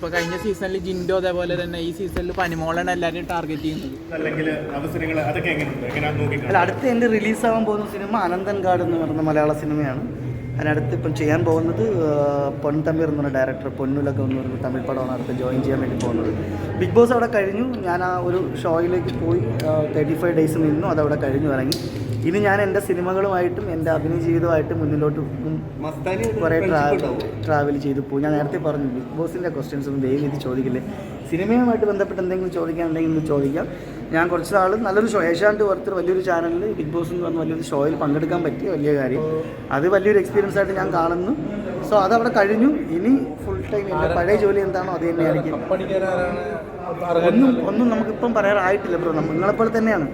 ഇപ്പൊ കഴിഞ്ഞ സീസണിൽ ജിൻഡോ അതേപോലെ തന്നെ ഈ സീസണിൽ പനിമോളാണ് എല്ലാവരും ടാർഗറ്റ് ചെയ്യുന്നത്. അല്ലെങ്കിൽ അവസരങ്ങൾ അതൊക്കെ എങ്ങനെയുണ്ട്? എങ്ങനെയാണ് അല്ല അടുത്ത എന്റെ റിലീസാവാൻ പോകുന്ന സിനിമ അനന്തൻകാട് എന്ന് പറയുന്ന മലയാള സിനിമയാണ് അതിനടുത്ത് ഇപ്പം ചെയ്യാൻ പോകുന്നത് പൊൻ തമ്പിർ എന്ന് പറഞ്ഞ ഡയറക്ടർ പൊന്നുലൊക്കെ എന്ന് പറഞ്ഞ തമിഴ് പടമാണ് അടുത്ത് ജോയിൻ ചെയ്യാൻ വേണ്ടി പോകുന്നത്. ബിഗ് ബോസ് അവിടെ കഴിഞ്ഞു. ഞാൻ ആ ഒരു ഷോയിലേക്ക് പോയി തേർട്ടി ഫൈവ് ഡേയ്സ് നിന്നു. അതവിടെ കഴിഞ്ഞു ഇറങ്ങി. ഇനി ഞാൻ എന്റെ സിനിമകളുമായിട്ടും എന്റെ അഭിനയ ജീവിതമായിട്ടും മുന്നിലോട്ട് കുറെ ട്രാവൽ ട്രാവൽ ചെയ്തു പോകും. ഞാൻ നേരത്തെ പറഞ്ഞു ബിഗ് ബോസിന്റെ ക്വസ്റ്റ്യൻസ് ഒന്നും ദയവ് ചെയ്ത് ചോദിക്കില്ലേ? സിനിമയുമായിട്ട് ബന്ധപ്പെട്ട് എന്തെങ്കിലും ചോദിക്കാനുണ്ടെങ്കിൽ ഒന്ന് ചോദിക്കാം. ഞാൻ കുറച്ച് നാൾ നല്ലൊരു ഷോ ഏഷ്യാനെറ്റ് പുറത്തൊരു വലിയൊരു ചാനലിൽ ബിഗ് ബോസ് എന്ന് പറഞ്ഞ വലിയൊരു ഷോയിൽ പങ്കെടുക്കാൻ പറ്റിയ വലിയ കാര്യം. അത് വലിയൊരു എക്സ്പീരിയൻസ് ആയിട്ട് ഞാൻ കാണുന്നു. സോ അതവിടെ കഴിഞ്ഞു. ഇനി ടൈം എന്റെ പഴയ ജോലി എന്താണോ അത് തന്നെയായിരിക്കും ഒന്നും ഒന്നും നമുക്കിപ്പം പറയാറായിട്ടില്ല ബ്രോ. നിങ്ങളെപ്പോലെ തന്നെയാണ്.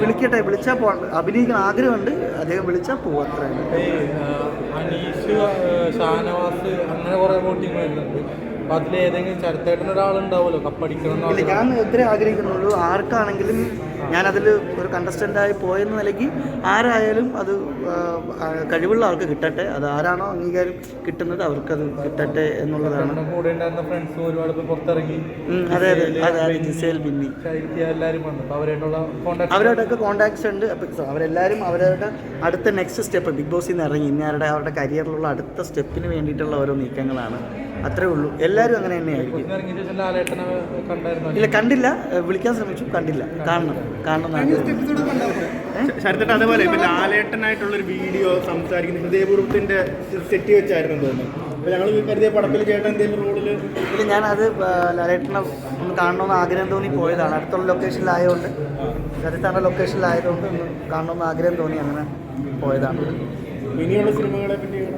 വിളിക്കട്ടെ വിളിച്ചാൽ പോ അഭിനയിക്കാൻ ആഗ്രഹമുണ്ട്. അദ്ദേഹം വിളിച്ചാൽ പോകും അത്ര അനീഷ് ഷാനവാസ് അങ്ങനെ കുറേ വോട്ടിങ് വരുന്നുണ്ട് അതിൽ ഏതെങ്കിലും ഒരാളുണ്ടാവുമല്ലോ കപ്പടിക്കണം ഞാൻ ഒത്തിരി ആഗ്രഹിക്കുന്നുള്ളൂ. ആർക്കാണെങ്കിലും ഞാനതിൽ ഒരു കണ്ടസ്റ്റന്റായി പോയെന്ന നിലയ്ക്ക് ആരായാലും അത് കഴിവുള്ള ആൾക്ക് കിട്ടട്ടെ. അത് ആരാണോ അംഗീകാരം കിട്ടുന്നത് അവർക്കത് കിട്ടട്ടെ എന്നുള്ളതാണ്. അതെ അതെ. അതെ അതെ ജിസേൽ ബിന്നി. അവരോടൊക്കെ കോണ്ടാക്ട്സ് ഉണ്ട്. അപ്പോൾ അവരെല്ലാവരും അവരുടെ അടുത്ത നെക്സ്റ്റ് സ്റ്റെപ്പ് ബിഗ് ബോസിൽ നിന്ന് ഇറങ്ങി. ഇനി അവരുടെ അവരുടെ കരിയറിലുള്ള അടുത്ത സ്റ്റെപ്പിന് വേണ്ടിയിട്ടുള്ള ഓരോ നീക്കങ്ങളാണ്. അത്രേ ഉള്ളൂ. എല്ലാവരും അങ്ങനെ തന്നെയായിരിക്കും ഇല്ല കണ്ടില്ല. വിളിക്കാൻ ശ്രമിച്ചു. കണ്ടില്ല. കാണണം. കാണണം. ശരത്തേട്ട അതേപോലെ ഇപ്പൊ ലാലേട്ടനായിട്ടുള്ള ഒരു വീഡിയോ സംസാരിക്കുന്ന. ഹൃദയപൂർവത്തിന്റെ സെറ്റ് വെച്ചായിരുന്നു തോന്നുന്നു. അപ്പൊ ഞങ്ങൾ കരുതിയ പടത്തിൽ ചേട്ടൻ എന്തെങ്കിലും റോളിൽ ഇല്ല ഞാനത് ലാലേട്ടനെ ഒന്ന് കാണണമെന്ന് ആഗ്രഹം തോന്നി പോയതാണ്. അടുത്തുള്ള ലൊക്കേഷനിലായതുകൊണ്ട് ചരിത്ര ലൊക്കേഷനിലായതുകൊണ്ട് ഒന്ന് കാണണമെന്ന് ആഗ്രഹം തോന്നി അങ്ങനെ പോയതാണ്. ഇനിയുള്ള സിനിമകളെ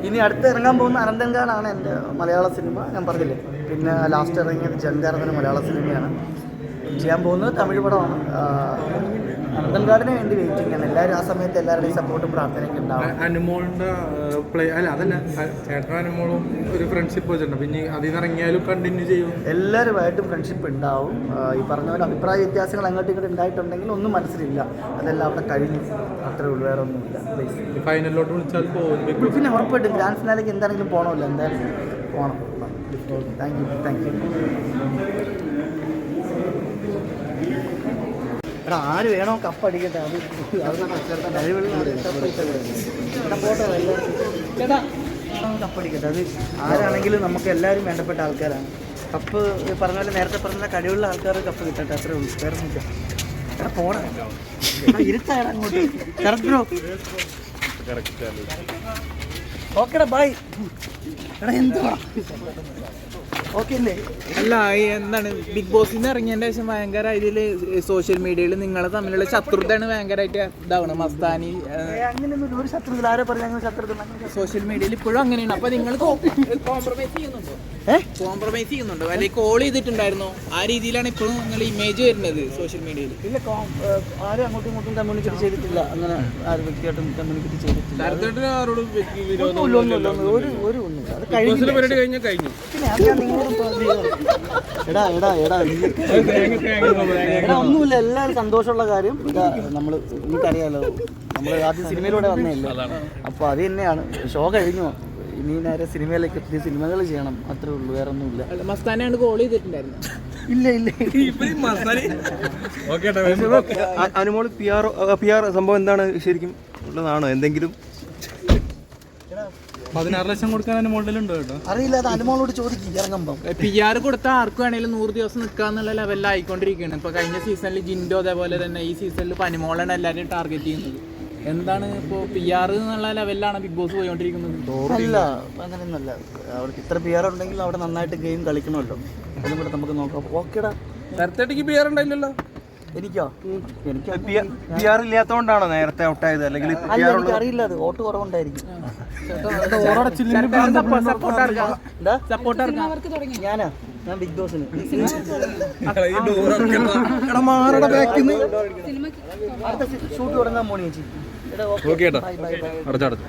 ഇനി അടുത്ത് ഇറങ്ങാൻ പോകുന്ന അനന്തൻകാടാണ് എന്റെ മലയാള സിനിമ. ഞാൻ പറഞ്ഞില്ലേ പിന്നെ ലാസ്റ്റ് ഇറങ്ങിയത് ജങ്കാർ എന്ന മലയാള സിനിമയാണ്. ചെയ്യാൻ പോകുന്നത് തമിഴ് പടമാണ്. ആ, അനന്തൻകാടിന് വേണ്ടി വെയിറ്റിംഗ് ആണ് എല്ലാവരും ആ സമയത്ത് എല്ലാവരുടെയും സപ്പോർട്ടും പ്രാർത്ഥനയൊക്കെ ഉണ്ടാവും അനുമോളിന്റെ പ്ലേ അല്ല അതല്ല ചേട്ടൻ അനുമോളും ഒരു ഫ്രണ്ട്ഷിപ്പ് വെച്ചിട്ടുണ്ട്. പിന്നെ അതിൽ നിന്ന് ഇറങ്ങിയാലും കണ്ടിന്യൂ ചെയ്യും. എല്ലാവരുമായിട്ടും ഫ്രണ്ട്ഷിപ്പ് ഉണ്ടാവും. ഈ പറഞ്ഞ പോലെ അഭിപ്രായ വ്യത്യാസങ്ങൾ അങ്ങോട്ടും ഇങ്ങോട്ടും ഉണ്ടായിട്ടുണ്ടെങ്കിൽ ഒന്നും മനസ്സിലില്ല. അതെല്ലാം അവിടെ കഴിഞ്ഞു. അത്രേ ഉള്ളൂ വേറെ ഒന്നുമില്ല. ഫൈനലിലോട്ട് വിളിച്ചാൽ പോകും പിന്നെ ഉറപ്പായിട്ടും ഗ്രാൻഡ് ഫിനാലേക്ക് എന്താണെങ്കിലും പോകണമല്ലോ എന്തായാലും പോകണം താങ്ക് യു താങ്ക് യു എടാ ആര് വേണോ കപ്പ് അടിക്കട്ടെ. അത് കപ്പ് അടിക്കട്ടെ. അത് ആരാണെങ്കിലും നമുക്ക് എല്ലാവരും വേണ്ടപ്പെട്ട ആൾക്കാരാണ്. കപ്പ് പറഞ്ഞ പോലെ നേരത്തെ പറഞ്ഞ കഴിവുള്ള ആൾക്കാർ കപ്പ് കിട്ടട്ടെ അത്രേ ഉള്ളൂ. വേറെ ഒന്നുമില്ല എടാ പോടാ. ഇരുട്ടാടാ അങ്ങോട്ട്. ബ്രോ. ബൈ എടാ എന്തുവാ? അല്ലേ എന്താണ് ബിഗ് ബോസിൽ നിന്ന് ഇറങ്ങിയതിന്റെ ശേഷം ഭയങ്കര ഇതിൽ സോഷ്യൽ മീഡിയയിൽ നിങ്ങളെ തമ്മിലുള്ള ശത്രുതയാണ് ഭയങ്കരമായിട്ട് ഇതാവണം മസ്താനി സോഷ്യൽ മീഡിയയിൽ ഇപ്പോഴും അങ്ങനെയാണ്. അപ്പൊ നിങ്ങൾ കോംപ്രമൈസ് ചെയ്യുന്നുണ്ടോ? കോംപ്രമൈസ് ചെയ്യുന്നുണ്ടോ? അല്ലെങ്കിൽ കോൾ ചെയ്തിട്ടുണ്ടായിരുന്നോ? ആ രീതിയിലാണ് ഇപ്പോഴും നിങ്ങൾ ഇമേജ് വരുന്നത് സോഷ്യൽ മീഡിയയിൽ ഇല്ല ആരും അങ്ങോട്ടും ഇങ്ങോട്ടും കമ്മ്യൂണിക്കേറ്റ് ചെയ്തിട്ടില്ല. അങ്ങനെ ആരും വ്യക്തിയായിട്ടും കമ്മ്യൂണിക്കേറ്റ് ചെയ്തിട്ടില്ല. ഒന്നും- ഒരു ഒരു ഒന്നുമില്ല. അത് കഴിഞ്ഞു എടാ എടാ എടാ എടാ ഒന്നുമില്ല എല്ലാവരും സന്തോഷമുള്ള കാര്യം. ഇതാ നമ്മൾ നിനക്കറിയാലോ നമ്മൾ ആദ്യം സിനിമയിലൂടെ വന്നതല്ലേ? അപ്പോൾ അത് തന്നെയാണ്. ഷോ കഴിഞ്ഞു. ഇനി നേരെ സിനിമയിലേക്ക് എത്തി സിനിമകൾ ചെയ്യണം. അത്രേ ഉള്ളൂ വേറെ ഒന്നുമില്ല മസ്താനാണ് കോൾ ചെയ്തിട്ടുണ്ടായിരുന്നു. ഇല്ല ഇല്ല. Anumol P R P R സംഭവം എന്താണ്? ശരിക്കും ഉള്ളതാണോ? എന്തെങ്കിലും പതിനാറ് ലക്ഷം കൊടുക്കാൻ അനുമോളിലുണ്ട് കേട്ടോ? അറിയില്ല അത് അനുമോളോട് ചോദിക്കും ഇറങ്ങുമ്പം. പി ആർ കൊടുത്ത ആർക്ക് വേണേലും നൂറ് ദിവസം നിൽക്കാന്നുള്ള ലെവലിലായിക്കൊണ്ടിരിക്കുകയാണ് ഇപ്പൊ കഴിഞ്ഞ സീസണിൽ ജിൻഡോ അതേപോലെ തന്നെ ഈ സീസണിൽ പനിമോളാണ് എല്ലാവരും ടാർഗറ്റ് ചെയ്യുന്നത്. എന്താണ് ഇപ്പോ പി ആർ എന്നുള്ള ലെവലിലാണ് ബിഗ് ബോസ് പോയിക്കൊണ്ടിരിക്കുന്നത് അല്ല അങ്ങനെയൊന്നുമല്ല. അവർക്ക് ഇത്ര പി ആർ ഉണ്ടെങ്കിൽ അവിടെ നന്നായിട്ട് ഗെയിം കളിക്കണമല്ലോ. അതും കൂടെ നമുക്ക് നോക്കാം. ഓക്കേടാ നേരത്തെ പി ആർ ഉണ്ടായില്ലല്ലോ. എനിക്കോ? എനിക്ക്? പി ആർ ഇല്ലാത്തതുകൊണ്ടാണോ നേരത്തെ ഔട്ടായത് അല്ലെങ്കിൽ അല്ല എനിക്ക് അറിയില്ല അത് വോട്ട് കുറവുണ്ടായിരിക്കും. ഞാനാ? ഞാൻ ബിഗ് ബോസിന്. അടുത്ത ഷൂട്ട് തുടങ്ങാൻ മോണി ചേച്ചി. ഓക്കെ. അടച്ചടച്ചു.